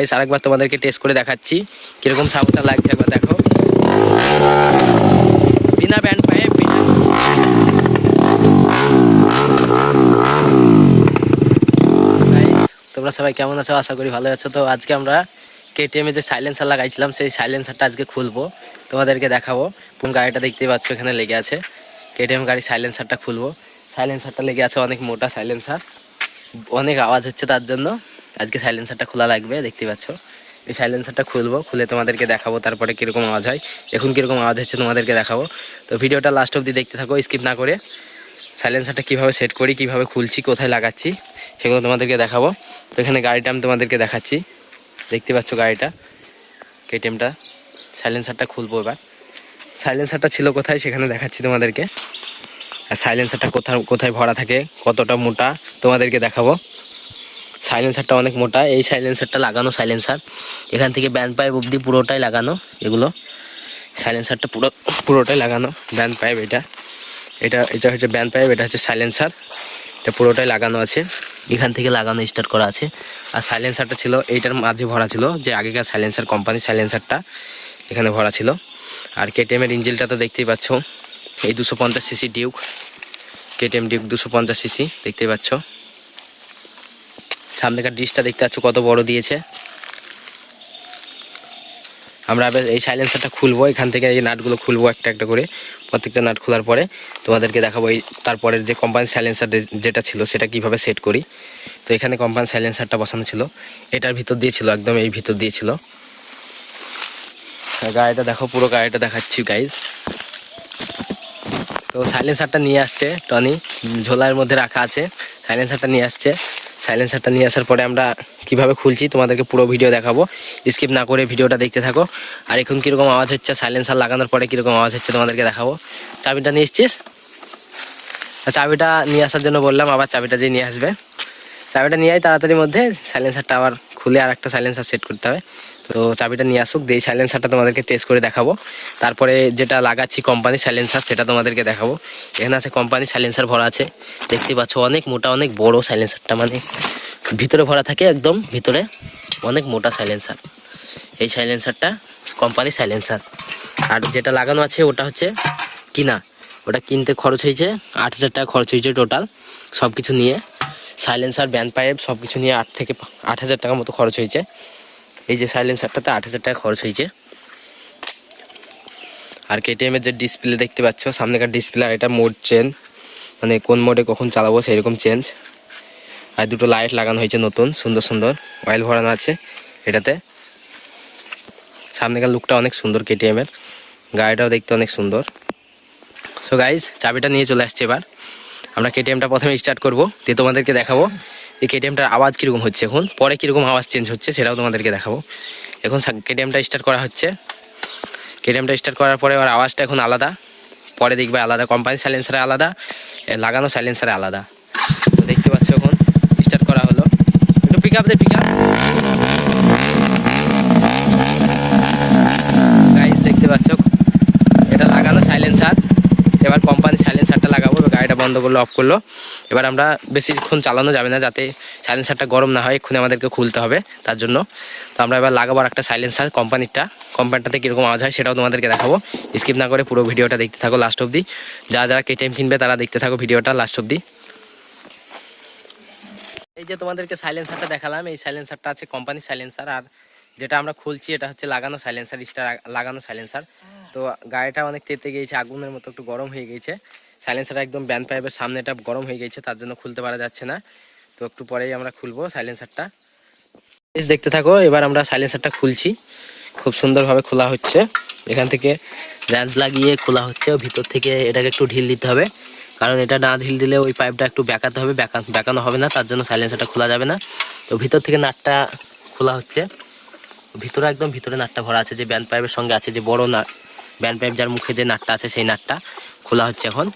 Guys, আরেকবার তোমাদেরকে test করে দেখাচ্ছি। কীরকম সাউন্ডটা লাগছে একবার দেখো। বিনা ব্যান্ড পায়ে বিনা তোমরা সবাই কেমন আছো? আশা করি ভালো আছো। তো আজকে আমরা কেটিএম যে সাইলেন্সার লাগাইছিলাম সেই সাইলেন্সারটা আজকে খুলবো। তোমাদেরকে দেখাবো। কোন গাড়িটা দেখতেই পাচ্ছ এখানে লেগে আছে। কেটিএম গাড়ি সাইলেন্সারটা খুলবো। সাইলেন্সারটা লেগে আছে অনেক মোটা সাইলেন্সার অনেক আওয়াজ হচ্ছে তার জন্য। আজকে সাইলেন্সারটা খোলা লাগবে, দেখতে পাচ্ছ। এই সাইলেন্সারটা খুলবো, খুলে তোমাদেরকে দেখাবো তারপরে কীরকম আওয়াজ হয়। এখন কীরকম আওয়াজ হচ্ছে তোমাদেরকে দেখাবো। তো ভিডিওটা লাস্ট অবধি দেখতে থাকো স্কিপ না করে। সাইলেন্সারটা কীভাবে সেট করি, কীভাবে খুলছি, কোথায় লাগাচ্ছি, সেগুলো তোমাদেরকে দেখাবো। তো এখানে গাড়িটা আমি তোমাদেরকে দেখাচ্ছি। দেখতে পাচ্ছ গাড়িটা কেটিএমটা সাইলেন্সারটা খুলবো এবার। সাইলেন্সারটা ছিল কোথায়, সেখানে দেখাচ্ছি তোমাদেরকে। সাইলেন্সারটা কোথায় কোথায় ভরা থাকে, কতটা মোটা, তোমাদেরকে দেখাবো। সাইলেন্সারটা অনেক মোটা, এই সাইলেন্সারটা লাগানো সাইলেন্সার এখান থেকে ব্যান্ড পাইপ অবধি পুরোটাই লাগানো এগুলো। সাইলেন্সারটা পুরো, পুরোটাই লাগানো ব্যান্ড পাইপ এটা। এটা এটা হচ্ছে ব্যান্ড পাইপ এটা হচ্ছে সাইলেন্সার এটা পুরোটাই লাগানো আছে। এখান থেকে লাগানো স্টার্ট করা আছে। আর সাইলেন্সারটা ছিল, এইটার মাঝে ভরা ছিল, যে আগেকার সাইলেন্সার কোম্পানি সাইলেন্সারটা এখানে ভরা ছিল। আর কেটিএম এর ইঞ্জিনটা তো দেখতেই পাচ্ছ। এই দুশো পঞ্চাশ সিসি ডিউক, কেটিএম ডিউক দুশো পঞ্চাশ সিসি, দেখতে পাচ্ছ। সামনেকার ডিশটা দেখতে পাচ্ছ কত বড় দিয়েছে। আমরা এই সাইলেন্সারটা খুলবো, এখান থেকে এই নাটগুলো খুলবো একটা একটা করে, প্রত্যেকটা নাট খোলার পরে। তোমাদেরকে দেখাবো এই তারপরের যে কোম্পানি সাইলেন্সার যেটা ছিল, সেটা কীভাবে সেট করি। তো এখানে কোম্পানি সাইলেন্সারটা বসানো ছিল। এটার ভিতর দিয়েছিল, একদম এই ভিতর দিয়েছিল। গাড়িটা দেখো, পুরো গাড়িটা দেখাচ্ছি গাইজ তো সাইলেন্সারটা নিয়ে আসছে টনি। ঝোলার মধ্যে রাখা আছে। সাইলেন্সারটা নিয়ে আসছে। সাইলেন্সারটা নিয়ে আসার পরে আমরা কীভাবে খুলছি তোমাদেরকে পুরো ভিডিও দেখাবো। স্কিপ না করে ভিডিওটা দেখতে থাকো। আর এখন কীরকম আওয়াজ হচ্ছে সাইলেন্সার লাগানোর পরে কীরকম আওয়াজ হচ্ছে তোমাদেরকে দেখাবো। চাবিটা নিয়ে এসছিস? চাবিটা নিয়ে আসার জন্য বললাম, আবার চাবিটা যে নিয়ে আসবে। চাবিটা নিয়ে আয় তাড়াতাড়ির মধ্যে। সাইলেন্সারটা আবার খুলে আর একটা সাইলেন্সার সেট করতে হবে। তো চাবিটা নিয়ে আসুক, দিয়ে সাইলেন্সারটা তোমাদেরকে টেস্ট করে দেখাবো। তারপরে যেটা লাগাচ্ছি কোম্পানি সাইলেন্সার সেটা তোমাদেরকে দেখাবো। এখানে আছে কোম্পানি সাইলেন্সার ভরা আছে। দেখতে পাচ্ছ অনেক মোটা, অনেক বড় সাইলেন্সারটা মানে ভিতরে ভরা থাকে একদম, ভিতরে অনেক মোটা সাইলেন্সার এই সাইলেন্সারটা কোম্পানি সাইলেন্সার আর যেটা লাগানো আছে, ওটা হচ্ছে কিনা? ওটা কিনতে খরচ হয়েছে আট হাজার টাকা খরচ হয়েছে টোটাল সব কিছু নিয়ে সাইলেন্সার ব্যান্ড পাইপ সব কিছু নিয়ে আট থেকে আট হাজার টাকার মতো খরচ হয়েছে। এই যে সাইলেন্সারটাতে আট হাজার টাকা খরচ হয়েছে। আর কেটিএম এর যে ডিসপ্লে দেখতে পাচ্ছ, সামনেকার ডিসপ্লে আর এটা মোড চেন মানে কোন মোডে কখন চালাবো সেরকম চেঞ্জ আর দুটো লাইট লাগানো হয়েছে নতুন, সুন্দর সুন্দর। অয়েল ভরানো আছে এটাতে। সামনেকার লুকটা অনেক সুন্দর কেটিএম এর। গাড়িটাও দেখতে অনেক সুন্দর। সো গাইজ চাবিটা নিয়ে চলে আসছে এবার। আমরা কেটিএমটা প্রথমে স্টার্ট করব, দিয়ে তোমাদেরকে দেখাবো যে কেটিএমটার আওয়াজ কীরকম হচ্ছে এখন? পরে কীরকম আওয়াজ চেঞ্জ হচ্ছে সেটাও তোমাদেরকে দেখাবো। এখন কেটিএমটা স্টার্ট করা হচ্ছে। কেটিএমটা স্টার্ট করার পরে ওর আওয়াজটা এখন আলাদা। পরে দেখবে আলাদা কোম্পানি সাইলেন্সারে আলাদা লাগানো সাইলেন্সারে আলাদা। দেখতে পাচ্ছ এখন স্টার্ট করা হলো। একটু পিক আপ দে পিক আপ দেখতে পাচ্ছ এটা লাগানো সাইলেন্সার এবার কোম্পানি সাইলেন্সারটা লাগাবো এবার গাড়িটা বন্ধ করল অফ করল। এবার আমরা বেশিক্ষণ চালানো যাবে না, যাতে সাইলেন্সারটা গরম না হয়, এক্ষুনি আমাদেরকে খুলতে হবে তার জন্য। তো আমরা এবার লাগাবো একটা সাইলেন্সার কোম্পানিটা কোম্পানিটাতে কীরকম আওয়াজ হয় সেটাও তোমাদেরকে দেখাবো। স্কিপ না করে পুরো ভিডিওটা দেখতে থাকো লাস্ট অবধি। যারা যারা কেটিএম কিনবে তারা দেখতে থাকো ভিডিওটা লাস্ট অবধি। এই যে তোমাদেরকে সাইলেন্সারটা দেখালাম, এই সাইলেন্সারটা আছে কোম্পানি সাইলেন্সার আর যেটা আমরা খুলছি এটা হচ্ছে লাগানো সাইলেন্সার স্টার লাগানো সাইলেন্সার তো গাড়িটা অনেক তেতে গিয়েছে, আগুনের মতো একটু গরম হয়ে গিয়েছে। সাইলেন্সারটা একদম ব্যান্ড পাইপের সামনেটা গরম হয়ে গেছে, তার জন্য খুলতে পারা যাচ্ছে না। তো একটু পরেই আমরা খুলবো সাইলেন্সারটা বেশ দেখতে থাকো, এবার আমরা সাইলেন্সারটা খুলছি। খুব সুন্দরভাবে খোলা হচ্ছে। এখান থেকে র্যাঞ্চ লাগিয়ে খোলা হচ্ছে ভিতর থেকে এটাকে একটু ঢিল দিতে হবে। কারণ এটা না ঢিল দিলে ওই পাইপটা একটু ব্যাকাতে হবে ব্যাকা ব্যাকানো হবে না, তার জন্য সাইলেন্সারটা খোলা যাবে না। তো ভিতর থেকে নাটটা খোলা হচ্ছে। ভিতরে একদম ভিতরে নাটটা ভরা আছে, যে ব্যান্ড পাইপের সঙ্গে আছে, যে বড় নাট ব্যান্ড পাইপ যার মুখে যে নাটটা আছে, সেই নাটটা খোলা হচ্ছে এখন।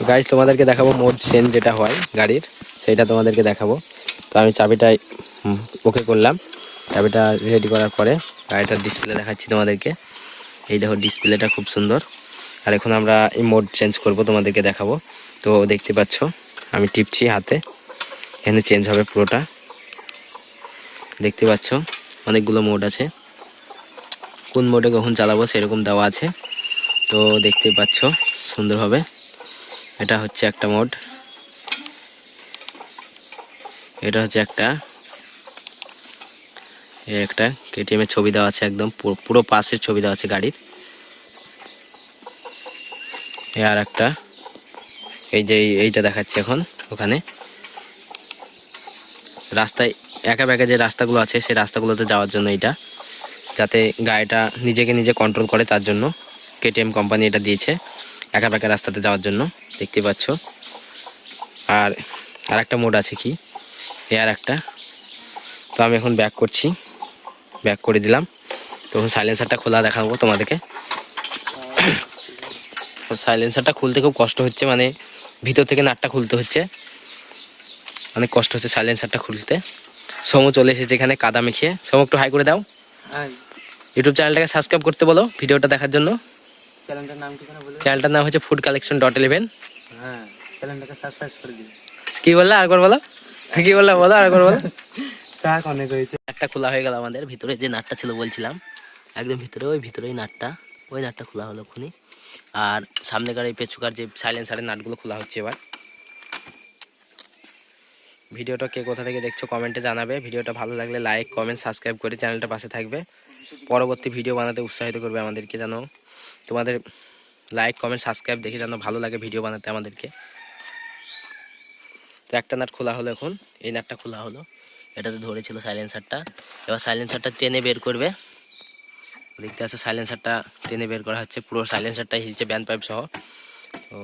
তো গাইজ তোমাদেরকে দেখাবো মোড চেন যেটা হয় গাড়ির, সেইটা তোমাদেরকে দেখাবো। তো আমি চাবিটা ওকে করলাম। চাবিটা রেডি করার পরে গাড়িটার ডিসপ্লে দেখাচ্ছি তোমাদেরকে। এই দেখো ডিসপ্লেটা খুব সুন্দর। আর এখন আমরা এই মোড চেঞ্জ করব, তোমাদেরকে দেখাবো। তো দেখতে পাচ্ছ, আমি টিপছি হাতে। এখানে চেঞ্জ হবে পুরোটা। দেখতে পাচ্ছ, অনেকগুলো মোড আছে। কোন মোডে কখন চালাবো সেরকম দেওয়া আছে। তো দেখতে পাচ্ছ সুন্দরভাবে এটা হচ্ছে একটা মোড। এটা হচ্ছে একটা। একটা কেটিএম এর ছবি দেওয়া আছে একদম। পুরো- পাশের ছবি দেওয়া আছে গাড়ির। এ আর একটা। এই যে এই- এইটা দেখাচ্ছে এখন ওখানে। রাস্তায় একা বেঁকা যে রাস্তাগুলো আছে, সেই রাস্তাগুলোতে যাওয়ার জন্য এটা যাতে গাড়িটা নিজেকে নিজে কন্ট্রোল করে তার জন্য কেটিএম কোম্পানি এটা দিয়েছে। একা বেঁকা রাস্তাতে যাওয়ার জন্য দেখতে পাচ্ছ। আর আর একটা মোড আছে কি? এ আর একটা। তো আমি এখন ব্যাক করছি। ব্যাক করে দিলাম। তখন সাইলেন্সারটা খোলা দেখাবো তোমাদেরকে। সাইলেন্সারটা খুলতে খুব কষ্ট হচ্ছে মানে ভিতর থেকে নাটটা খুলতে হচ্ছে। অনেক কষ্ট হচ্ছে সাইলেন্সারটা খুলতে। সমু চলে এসেছে এখানে কাদা মেখিয়ে সমু একটু হাই করে দাও। ইউটিউব চ্যানেলটাকে সাবস্ক্রাইব করতে বলো ভিডিওটা দেখার জন্য। চ্যানেলটার নাম কি বলে? চ্যানেলটার নাম হচ্ছে ফুড কালেকশন ডট ইলেভেন হ্যাঁ চ্যানেলটাকে সাবস্ক্রাইব করে দিন কি বললা? আর বলো? কি বললা বলো? আর বলো? ট্রাক অনেক হয়েছে। নাটটা খোলা হয়ে গেল আমাদের। ভিতরে যে নাটটা ছিল বলছিলাম একদম ভিতরে ওই ভিতরেই নাটটা। ওই নাটটা খোলা হলো খুনি আর সামনেকার এই পেছুকার যে সাইলেন্সারের নাটগুলো খোলা হচ্ছে এবার। ভিডিওটা কে কোথা থেকে দেখছ কমেন্টে জানাবে। ভিডিওটা ভালো লাগলে লাইক কমেন্ট সাবস্ক্রাইব করে চ্যানেলটা পাশে থাকবে। পরবর্তী ভিডিও বানাতে উৎসাহিত করবে আমাদেরকে যেন। তোমাদের লাইক কমেন্ট সাবস্ক্রাইব দেখে যেন ভালো লাগে ভিডিও বানাতে আমাদেরকে। তো একটা নাট খোলা হলো এখন এই নাটটা খোলা হলো। এটাতে ধরেছিল সাইলেন্সারটা এবার সাইলেন্সারটা টেনে বের করবে। দেখতে পাচ্ছ সাইলেন্সারটা টেনে বের করা হচ্ছে। পুরো সাইলেন্সারটা হিলছে ব্যান্ড পাইপ সহ। তো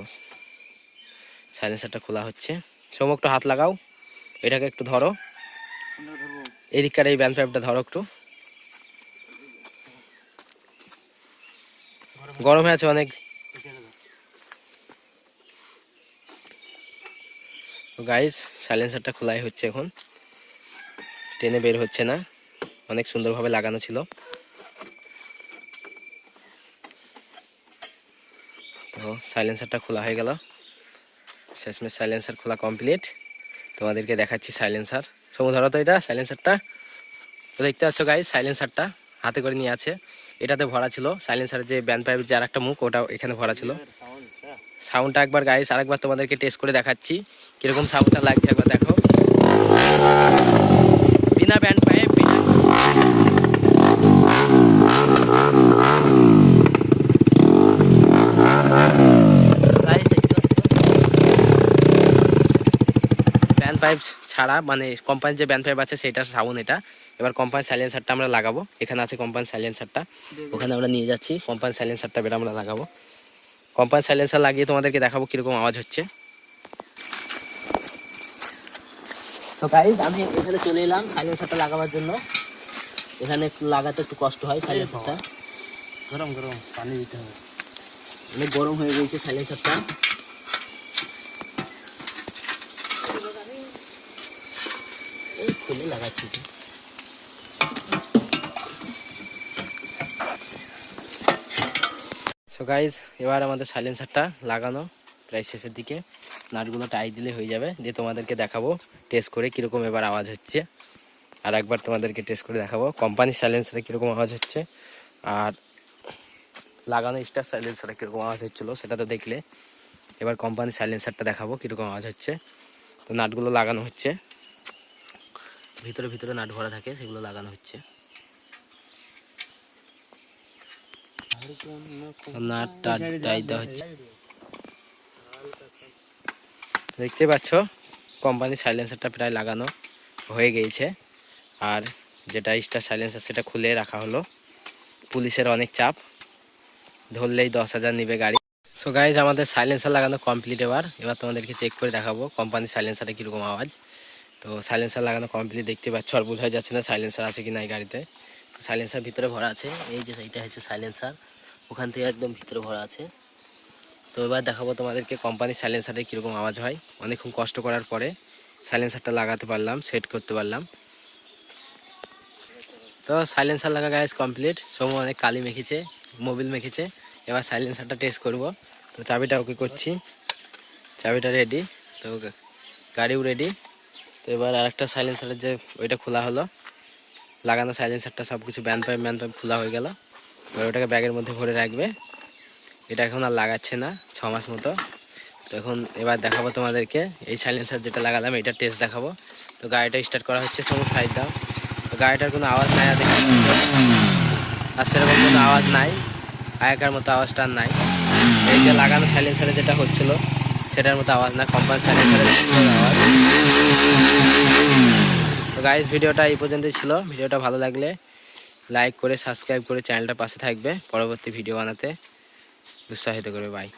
সাইলেন্সারটা খোলা হচ্ছে। সোম একটু হাত লাগাও। এটাকে একটু ধরো। এদিককার এই ব্যান্ড পাইপটা ধরো একটু। গরম হয়ে আছে অনেক। গাইস সাইলেন্সারটা খোলাই হচ্ছে এখন। টেনে বের হচ্ছে না। অনেক সুন্দরভাবে লাগানো ছিল। তো সাইলেন্সারটা খোলা হয়ে গেল। শেষমেশ সাইলেন্সার খোলা কমপ্লিট তোমাদেরকে দেখাচ্ছি সাইলেন্সার সমু, ধরো তো এটা সাইলেন্সারটা তো দেখতে পাচ্ছ গাই সাইলেন্সারটা হাতে করে নিয়ে আছে। এটাতে ভরা ছিল। সাইলেন্সারের যে ব্যান্ড পাইপ যে আর একটা মুখ, ওটা এখানে ভরা ছিল। সাউন্ডটা একবার গাইস আরেকবার তোমাদেরকে টেস্ট করে দেখাচ্ছি। কীরকম সাউন্ডটা লাগছে একবার দেখো। বিনা ব্যান্ড পাইপ বিনা ব্যান্ড পাইপ ছাড়া মানে কোম্পানির যে ব্যান্ড পাইপ আছে সেটার সাউন্ড এটা। এবার কোম্পানির সাইলেন্সারটা আমরা লাগাবো। এখানে আছে কোম্পানির সাইলেন্সারটা ওখানে আমরা নিয়ে যাচ্ছি। কোম্পানির সাইলেন্সারটা বের আমরা লাগাবো। কোম্পানির সাইলেন্সার লাগিয়ে তোমাদেরকে দেখাবো কীরকম আওয়াজ হচ্ছে। তো গাইজ আমি এখানে চলে এলাম সাইলেন্সারটা লাগাবার জন্য। এখানে একটু লাগাতে একটু কষ্ট হয় সাইলেন্সারটা গরম গরম পানি দিতে হবে। অনেক গরম হয়ে গেছে সাইলেন্সারটা তো। সো গাইজ এবার আমাদের সাইলেন্সারটা লাগানো, প্রায় শেষের দিকে। নাটগুলো টাই দিলে হয়ে যাবে। দিয়ে তোমাদেরকে দেখাবো টেস্ট করে কীরকম এবার আওয়াজ হচ্ছে। আর একবার তোমাদেরকে টেস্ট করে দেখাবো কোম্পানির সাইলেন্সারে কীরকম আওয়াজ হচ্ছে। আর লাগানো স্টার সাইলেন্সারে কীরকম আওয়াজ হচ্ছিল, সেটা তো দেখলে। এবার কোম্পানির সাইলেন্সারটা দেখাবো, কীরকম আওয়াজ হচ্ছে। তো নাটগুলো লাগানো হচ্ছে। ভিতরে ভিতরে নাট ভরা থাকে, সেগুলো লাগানো হচ্ছে। দেখতে পাচ্ছ কোম্পানির সাইলেন্সারটা প্রায় লাগানো হয়ে গিয়েছে আর যেটা স্টার সাইলেন্সার সেটা খুলে রাখা হলো। পুলিশের অনেক চাপ। ধরলেই দশ হাজার নিবে গাড়ি। সো গাইজ আমাদের সাইলেন্সার লাগানো কমপ্লিট এবার। এবার তোমাদেরকে চেক করে দেখাবো কোম্পানির সাইলেন্সারে কীরকম আওয়াজ। তো সাইলেন্সার লাগানো কমপ্লিট দেখতে পাচ্ছ আর বোঝা যাচ্ছে না সাইলেন্সার আছে কি না এই গাড়িতে। সাইলেন্সার ভিতরে ভরা আছে, এই যে এইটা হচ্ছে সাইলেন্সার ওখান থেকে একদম ভিতরে ভরা আছে। তো এবার দেখাবো তোমাদেরকে কোম্পানির সাইলেন্সারে কীরকম আওয়াজ হয়। অনেকক্ষণ কষ্ট করার পরে সাইলেন্সারটা লাগাতে পারলাম সেট করতে পারলাম। তো সাইলেন্সার লাগা গাইজ কমপ্লিট সোমু অনেক কালি মেখেছে মোবিল মেখেছে। এবার সাইলেন্সারটা টেস্ট করব। তো চাবিটা ওকে করছি। চাবিটা রেডি তো গাড়িও রেডি তো এবার আরেকটা সাইলেন্সারের যে ওইটা খোলা হলো। লাগানো সাইলেন্সারটা সব কিছু ব্যান পাইপ ম্যান পাইপ খোলা হয়ে গেল। এবার ওটাকে ব্যাগের মধ্যে ভরে রাখবে। এটা এখন আর লাগাচ্ছে না, ছ মাস মতো। তো এখন এবার দেখাবো তোমাদেরকে। এই সাইলেন্সার যেটা লাগালাম, এটা টেস্ট দেখাবো। তো গাড়িটা স্টার্ট করা হচ্ছে সমস্ত সাইড দাও তো গাড়িটার কোনো আওয়াজ নাই, আর আর সেরকম কোনো আওয়াজ নাই। আগেকার মতো আওয়াজটা নাই। এই যে লাগানো সাইলেন্সারে যেটা হচ্ছিল সেটার মতো আওয়াজ না কম্পালসারি তো গাইস ভিডিওটা এই পর্যন্তই ছিল। ভিডিওটা ভালো লাগলে লাইক করে সাবস্ক্রাইব করে চ্যানেলটা পাশে থাকবে। পরবর্তী ভিডিও বানাতে উৎসাহিত করবে। বাই